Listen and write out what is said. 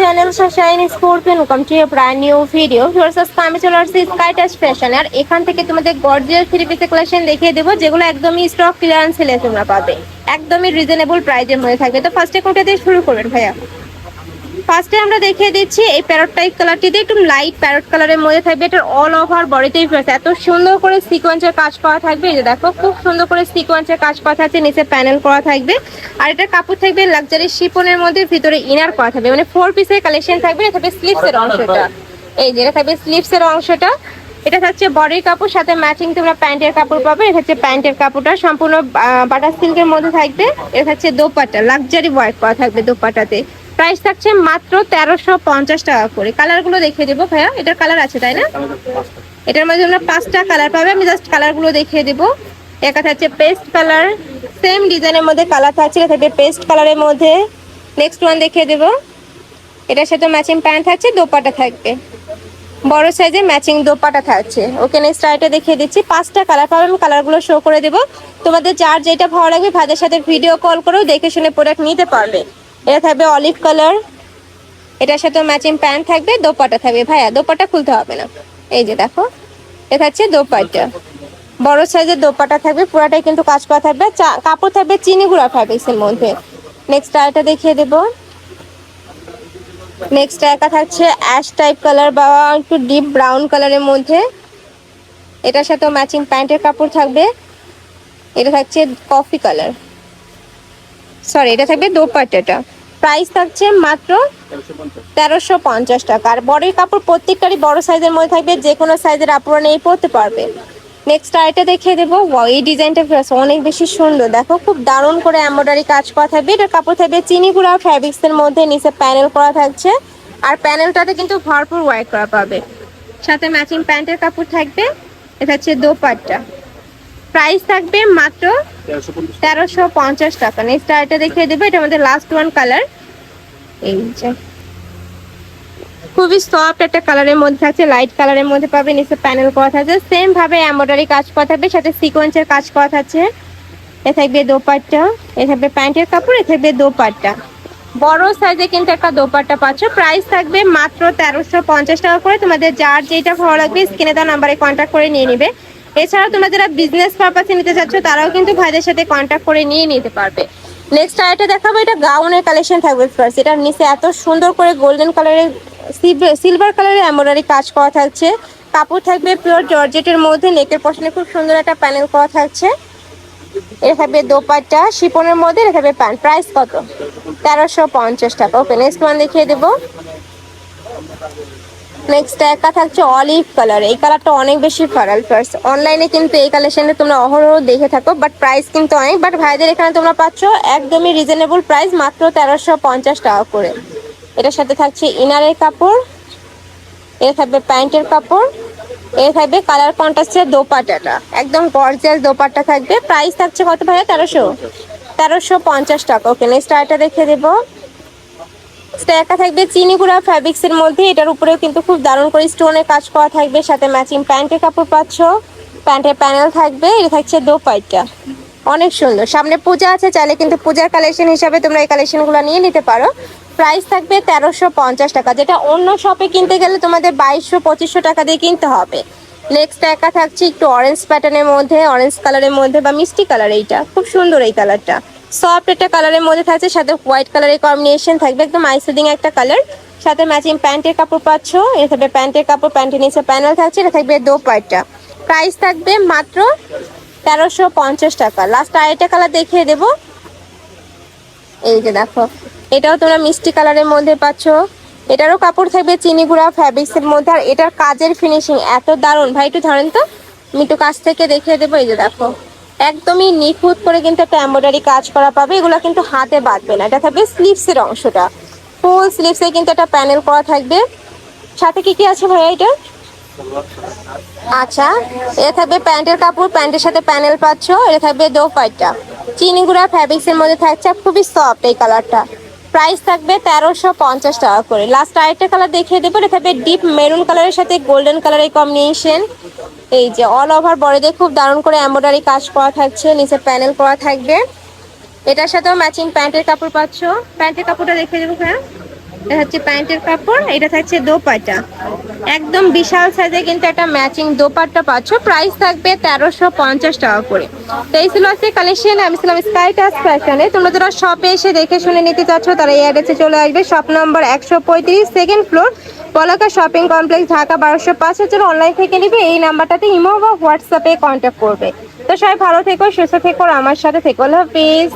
Channel shine scorpion welcome to brand new video viewers আজকে fashion আর এখান থেকে তোমাদের গর্জিয়াস থ্রি দেখিয়ে দেবো, যেগুলো একদমই স্টক ক্লিয়ারেন্স সেলে তোমরা পাবে। একদমই রিজনেবল প্রাইজের মধ্যে থাকবে। তো ফার্স্টে কোনটা দিয়ে শুরু করবেন ভাইয়া? ফার্স্টে আমরা দেখিয়ে দিচ্ছি এই প্যারট টাইপ কালারটিতে একটু লাইট প্যারট কালারের মধ্যে থাকবে। এটার অল ওভার বডিতেই এত সুন্দর করে সিকোয়েন্সের কাজ করা থাকবে। এই যে দেখো, খুব সুন্দর করে সিকোয়েন্সের কাজ করা থাকছে, নিচে প্যানেল করা থাকবে। আর এটা কাপড় থাকবে লাক্সারি শিপনের মধ্যে, ভিতরে ইনার করা থাকবে। মানে ফোর পিসের কালেকশন থাকবে থাকবে স্লিভসের অংশটা। এই যে, এটা থাকবে স্লিভসের অংশটা। এটা থাকছে বডির কাপড়, সাথে ম্যাচিং তোমরা প্যান্টের কাপড় পাবে। এটা হচ্ছে প্যান্টের কাপড়টা, সম্পূর্ণ বাটার সিল্কের মধ্যে থাকবে। এটা থাকছে দোপাটা লাক্সারি ওয়ার্ক করা থাকবে দোপাটাতে প্রাইস থাকছে মাত্র তেরোশো পঞ্চাশ টাকা করে। কালারগুলো দেখিয়ে দেবো ভাইয়া। এটার কালার আছে, তাই না? এটার মধ্যে আমরা পাঁচটা কালার পাবে। আমি জাস্ট কালারগুলো দেখিয়ে দেবো। একটা থাকছে পেস্ট কালার সেম ডিজাইনের মধ্যে কালার থাকছে। এটা থাকবে পেস্ট কালারের মধ্যে। নেক্সট ওয়ান দেখিয়ে দেবো। এটার সাথে ম্যাচিং প্যান্ট থাকছে দোপাটা থাকবে। বড় সাইজে ম্যাচিং দোপাটা থাকছে। ওকে নেক্সট আইটা দেখিয়ে দিচ্ছি। পাঁচটা কালার পাবে আমি কালারগুলো শো করে দেবো। তোমাদের যার যেটা ভালো লাগবে ভাইদের সাথে ভিডিও কল করেও দেখে শুনে প্রোডাক্ট নিতে পারবে। এটা থাকবে অলিভ কালার এটার সাথে ম্যাচিং প্যান্ট থাকবে, দোপাটা থাকবে। ভাইয়া, দোপাটা খুলতে হবে না। এই যে দেখো, এটা হচ্ছে দোপাটা। বড় সাইজের দোপাটা থাকবে, পুরাটাই কিন্তু কাজ করা থাকবে কাপড় থাকবে, চিনি গুঁড়া ফ্যাব্রিক্সের মধ্যে। নেক্সট আরেকটা দেখিয়ে দেবো। নেক্সট একা থাকছে অ্যাশ টাইপ কালার বা একটু ডিপ ব্রাউন কালারের মধ্যে। এটার সাথে ম্যাচিং প্যান্টের কাপড় থাকবে। এটা থাকছে কফি কালার সরি এটা থাকবে দোপাট্টাটা। প্রাইস থাকছে মাত্র তেরোশো পঞ্চাশ টাকা। আর বডির কাপড় প্রত্যেকটারই বড় সাইজের মধ্যে থাকবে যে কোনো সাইজের আপুরা নিয়ে পরতে পারবে। নেক্সট আইটা দেখিয়ে দেবো। এই ডিজাইনটা অনেক বেশি সুন্দর। দেখো, খুব দারুণ করে এমব্রয়ডারি কাজ করা থাকবে। এটার কাপড় থাকবে চিনি গুঁড়া ফ্যাব্রিক্স এর মধ্যে নিচে প্যানেল করা থাকছে। আর প্যানেলটাতে কিন্তু ভরপুর ওয়ার্ক করা পাবে। সাথে ম্যাচিং প্যান্টের কাপড় থাকবে। এটা হচ্ছে দোপাট্টা। প্রাইস থাকবে মাত্র তেরোশো পঞ্চাশ টাকা। নেক্সট আইটা দেখিয়ে দেবে। এটা আমাদের লাস্ট ওয়ান কালার এই যে। খুবই সফট একটা কালারের মধ্যে থাকছে লাইট কালারের মধ্যে পাবে নিচে প্যানেল করা থাকছে সেম ভাবে এমব্রয়ডারি কাজ করা থাকবে সাথে সিকোয়েন্সের কাজ করা থাকছে এ থাকবে দোপাট্টা, এ থাকবে প্যান্টের কাপড়, এ থাকবে দোপাট্টা। বড় সাইজে কিন্তু একটা দোপাট্টা পাচ্ছ। প্রাইস থাকবে মাত্র তেরোশো পঞ্চাশ টাকা করে। তোমাদের যার যেটা ভালো লাগবে স্ক্রিনে দেওয়া নাম্বারে কন্ট্যাক্ট করে নিয়ে নিবে। এছাড়াও তোমরা যারা বিজনেস পারপাসে নিতে চাচ্ছ, তারাও কিন্তু ভাইদের সাথে কন্ট্যাক্ট করে নিয়ে নিতে পারবে। নেক্সট আরেকটা দেখাবো, এটা গাউনের কালেকশন থাকবে ফার্স্ট এটার নিচে এত সুন্দর করে গোল্ডেন কালারের সিলভার কালারের এমব্রয়ডারি কাজ করা থাকছে। কাপড় থাকবে পিওর জর্জেটের মধ্যে, নেকের পশনে খুব সুন্দর একটা প্যানেল করা থাকছে। এটা থাকবে দোপাট্টা শিপনের মধ্যে এটা থাকবে প্যান্ট প্রাইস কত? তেরোশো পঞ্চাশ টাকা। ওকে নেক্সট ওয়ান দেখিয়ে দেবো। নেক্সট একটা থাকছে অলিভ কালার এই কালারটা অনেক বেশি ফারাল ফার্স্ট অনলাইনে কিন্তু এই কালেকশনটা তোমরা অহরহ দেখে থাকো বাট প্রাইস কিন্তু অনেক। বাট ভাইদের এখানে তোমরা পাচ্ছ একদমই রিজনেবল প্রাইস মাত্র তেরোশো পঞ্চাশ টাকা করে। এটার সাথে থাকছে ইনারের কাপড় এটা থাকবে প্যান্টের কাপড় এটা থাকবে কালার কন্ট্রাস্টের দোপাটাটা একদম গর্জিয়াস দোপাট্টা থাকবে। প্রাইস থাকছে কত ভাইয়া? তেরোশো? তেরোশো পঞ্চাশ টাকা। ওকে নেক্সট আরেকটা দেখে দেবো। স্ট্যাকা থাকবে চিনি গুঁড়া ফ্যাব্রিক্স এর মধ্যে। এটার উপরেও কিন্তু খুব দারুণ করে স্টোনের কাজ করা থাকবে। সাথে ম্যাচিং প্যান্টের কাপড় পাচ্ছ। প্যান্টের প্যানেল থাকবে। এটা থাকছে দোপাইটা অনেক সুন্দর। সামনে পূজা আছে। চাইলে কিন্তু পূজার কালেকশন হিসাবে তোমরা এই কালেকশনগুলো নিয়ে নিতে পারো। প্রাইস থাকবে তেরোশো পঞ্চাশ টাকা, যেটা অন্য শপে কিনতে গেলে তোমাদের বাইশশো, পঁচিশশো টাকা দিয়ে কিনতে হবে। নেক্সট একা থাকছে, একটু অরেঞ্জ প্যাটার্নের মধ্যে অরেঞ্জ কালারের মধ্যে বা মিষ্টি কালার এইটা, খুব সুন্দর এই কালারটা সফট একটা কালারের মধ্যে থাকছে, সাথে হোয়াইট কালারের কম্বিনেশন থাকবে, একদম আইসেডিং একটা কালার সাথে ম্যাচিং প্যান্টের কাপড় পাচ্ছ এটা থাকবে প্যান্টের কাপড় প্যান্টের নিচে প্যানেল থাকছে, এটা থাকবে দো পার্টটা প্রাইস থাকবে মাত্র তেরোশো পঞ্চাশ টাকা। লাস্ট আরেকটা কালার দেখিয়ে দেবো। এই যে দেখো এটাও তোমরা মিষ্টি কালারের মধ্যে পাচ্ছ। এটারও কাপড় থাকবে চিনি গুঁড়া ফ্যাব্রিক্সের মধ্যে। আর এটার কাজের ফিনিশিং এত দারুণ। ভাই, একটু ধরেন তো। একটু কাছ থেকে দেখিয়ে দেবো, এই যে দেখো। একদমই নিখুঁত করে কিন্তু একটা এম্ব্রয়ডারি কাজ করা পাবে। এগুলো কিন্তু হাতে বাঁধবে না। এটা থাকবে স্লিভসের অংশটা। ফুল স্লিভসে কিন্তু একটা প্যানেল করা থাকবে। সাথে কি কি আছে ভাইয়া এটা? আচ্ছা। এটা থাকবে প্যান্টের কাপড়। প্যান্টের সাথে প্যানেল পাচ্ছ। এটা থাকবে দো পাইটটা চিনি গুঁড়া ফ্যাব্রিক্স এর মধ্যে থাকছে। খুবই সফট এই কালারটা প্রাইস থাকবে তেরোশো পঞ্চাশ টাকা করে। লাস্ট আরেকটা কালার দেখিয়ে দেবো, এটা থাকবে ডিপ মেরুন কালারের সাথে গোল্ডেন কালারের কম্বিনেশন এই যে অল ওভার বডিতে খুব দারুণ করে এম্বয়ডারি কাজ করা থাকছে, নিচে প্যানেল করা থাকবে। এটার সাথেও ম্যাচিং প্যান্টের কাপড় পাচ্ছ। প্যান্টের কাপড়টা দেখিয়ে দেবো হ্যাঁ? এটা হচ্ছে প্যান্টের কাপড়, এটা থাকছে দোপাটা। একদম বিশাল সাইজে কিন্তু একটা ম্যাচিং দোপাট্টা পাচ্ছ। প্রাইস থাকবে তেরোশো পঞ্চাশ টাকা করে। তো এই ছিল আজকে কালেকশন আমি ছিলাম স্কাই টাচ ফ্যাশনে তোমরা যারা শপে এসে দেখে শুনে নিতে চাচ্ছ, তারা এই অ্যাড্রেসে চলে আসবে। শপ নম্বর একশো পঁয়ত্রিশ second floor Palaka shopping complex Dhaka বারোশো পাঁচ হাজার অনলাইন থেকে নিবে। এই নাম্বারটাতে ইমো বা হোয়াটসঅ্যাপে কন্ট্যাক্ট করবে। তো সবাই ভালো থেকো, সুস্থ থেকো আমার সাথে থেকো। আল্লাহ হাফিজ।